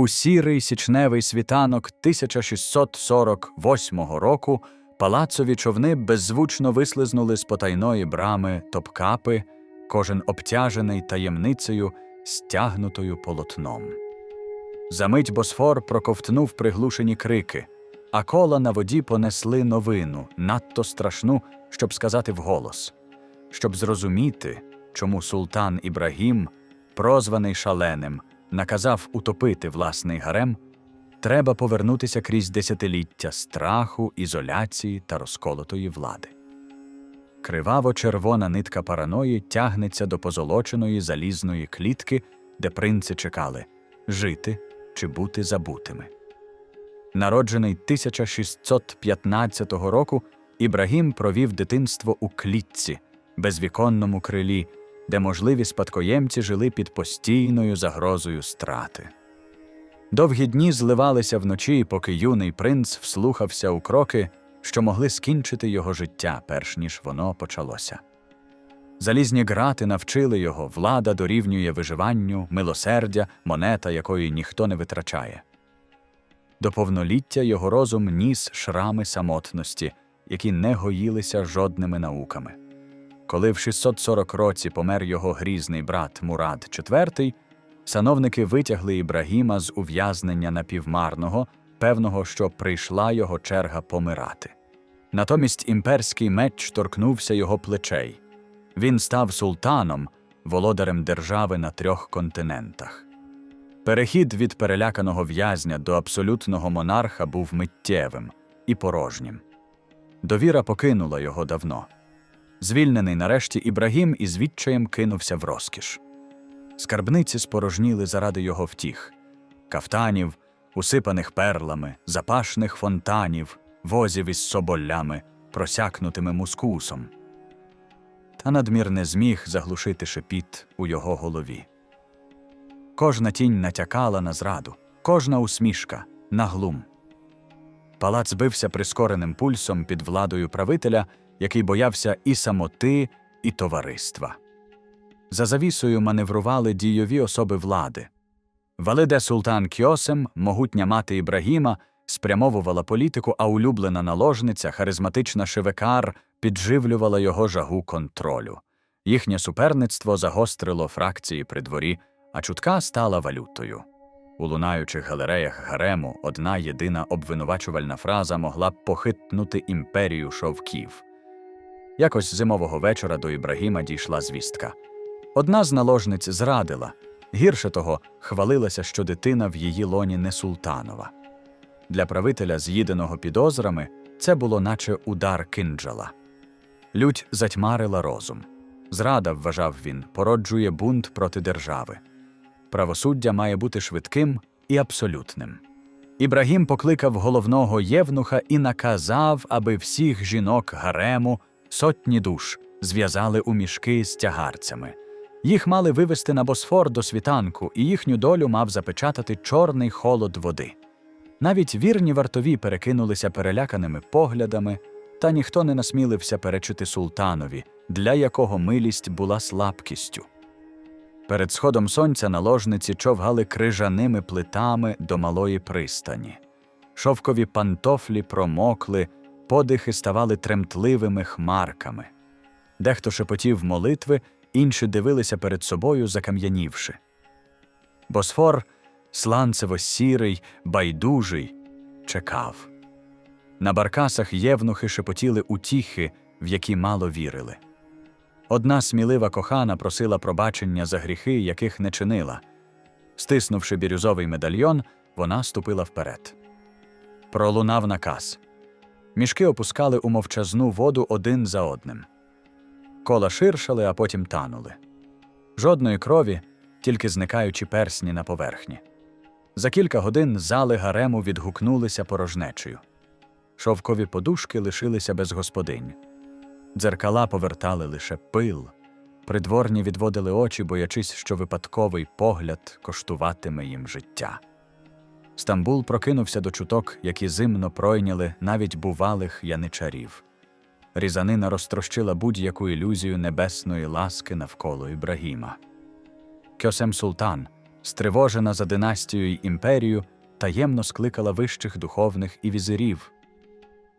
У сірий січневий світанок 1648 року палацові човни беззвучно вислизнули з потайної брами топкапи, кожен обтяжений таємницею, стягнутою полотном. Замить Босфор проковтнув приглушені крики, а кола на воді понесли новину, надто страшну, щоб сказати вголос, щоб зрозуміти, чому султан Ібрагім, прозваний шаленим, наказав утопити власний гарем, треба повернутися крізь десятиліття страху, ізоляції та розколотої влади. Криваво-червона нитка параної тягнеться до позолоченої залізної клітки, де принци чекали жити чи бути забутими. Народжений 1615 року, Ібрагім провів дитинство у клітці, безвіконному крилі, де можливі спадкоємці жили під постійною загрозою страти. Довгі дні зливалися вночі, поки юний принц вслухався у кроки, що могли скінчити його життя, перш ніж воно почалося. Залізні грати навчили його, влада дорівнює виживанню, милосердя, монета, якої ніхто не витрачає. До повноліття його розум ніс шрами самотності, які не гоїлися жодними науками. Коли в 640 році помер його грізний брат Мурад IV, сановники витягли Ібрагіма з ув'язнення напівмарного, певного, що прийшла його черга помирати. Натомість імперський меч торкнувся його плечей. Він став султаном, володарем держави на трьох континентах. Перехід від переляканого в'язня до абсолютного монарха був миттєвим і порожнім. Довіра покинула його давно. Звільнений нарешті Ібрагім із відчаєм кинувся в розкіш. Скарбниці спорожніли заради його втіх кафтанів, усипаних перлами, запашних фонтанів, возів із соболями, просякнутими мускусом. Та надмір не зміг заглушити шепіт у його голові. Кожна тінь натякала на зраду, кожна усмішка на глум. Палац бився прискореним пульсом під владою правителя, який боявся і самоти, і товариства. За завісою маневрували дійові особи влади. Валиде султан Кьосем, могутня мати Ібрагіма, спрямовувала політику, а улюблена наложниця, харизматична Шевекар, підживлювала його жагу контролю. Їхнє суперництво загострило фракції при дворі, а чутка стала валютою. У лунаючих галереях гарему одна єдина обвинувачувальна фраза могла б похитнути імперію шовків. Якось зимового вечора до Ібрагіма дійшла звістка. Одна з наложниць зрадила, гірше того, хвалилася, що дитина в її лоні не султанова. Для правителя, з'їденого підозрами, це було наче удар кинджала. Лють затьмарила розум. Зрада, вважав він, породжує бунт проти держави. Правосуддя має бути швидким і абсолютним. Ібрагім покликав головного євнуха і наказав, аби всіх жінок гарему, сотні душ, зв'язали у мішки з тягарцями. Їх мали вивести на босфор до світанку, і їхню долю мав запечатати чорний холод води. Навіть вірні вартові перекинулися переляканими поглядами, та ніхто не насмілився перечити султанові, для якого милість була слабкістю. Перед сходом сонця наложниці човгали крижаними плитами до малої пристані. Шовкові пантофлі промокли, подихи ставали тремтливими хмарками. Дехто шепотів молитви, інші дивилися перед собою, закам'янівши. Босфор, сланцево сірий, байдужий, чекав. На баркасах євнухи шепотіли утіхи, в які мало вірили. Одна смілива кохана просила пробачення за гріхи, яких не чинила. Стиснувши бірюзовий медальйон, вона ступила вперед. Пролунав наказ. Мішки опускали у мовчазну воду один за одним. Кола ширшали, а потім танули. Жодної крові, тільки зникаючі персні на поверхні. За кілька годин зали гарему відгукнулися порожнечею. Шовкові подушки лишилися без господинь. Дзеркала повертали лише пил. Придворні відводили очі, боячись, що випадковий погляд коштуватиме їм життя. Стамбул прокинувся до чуток, які зимно пройняли навіть бувалих яничарів. Різанина розтрощила будь-яку ілюзію небесної ласки навколо Ібрагіма. Кьосем Султан, стривожена за династією й імперію, таємно скликала вищих духовних і візирів.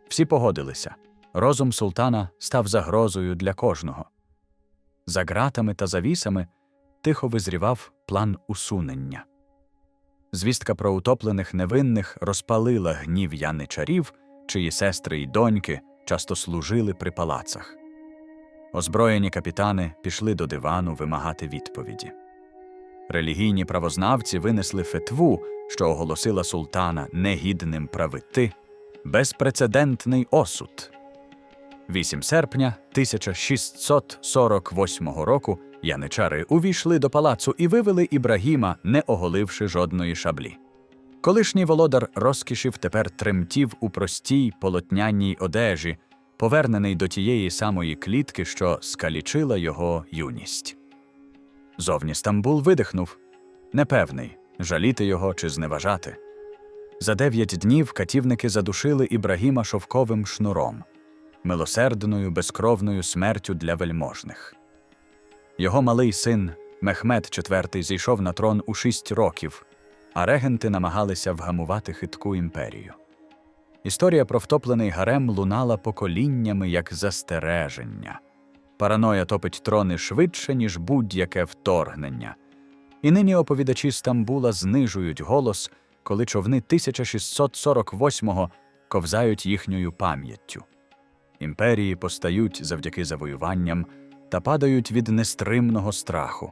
Всі погодилися розум султана став загрозою для кожного. За ґратами та завісами тихо визрівав план усунення. Звістка про утоплених невинних розпалила гнів яничарів, чиї сестри й доньки часто служили при палацах. Озброєні капітани пішли до дивану вимагати відповіді. Релігійні правознавці винесли фетву, що оголосила султана негідним правити, безпрецедентний осуд. 8 серпня 1648 року яничари увійшли до палацу і вивели Ібрагіма, не оголивши жодної шаблі. Колишній володар розкішів тепер тремтів у простій полотняній одежі, повернений до тієї самої клітки, що скалічила його юність. Зовні Стамбул видихнув непевний, жаліти його чи зневажати. За дев'ять днів катівники задушили Ібрагіма шовковим шнуром, милосердною безкровною смертю для вельможних. Його малий син Мехмед IV зійшов на трон у шість років, а регенти намагалися вгамувати хитку імперію. Історія про втоплений гарем лунала поколіннями як застереження. Параноя топить трони швидше, ніж будь-яке вторгнення. І нині оповідачі Стамбула знижують голос, коли човни 1648-го ковзають їхньою пам'яттю. Імперії постають завдяки завоюванням та падають від нестримного страху.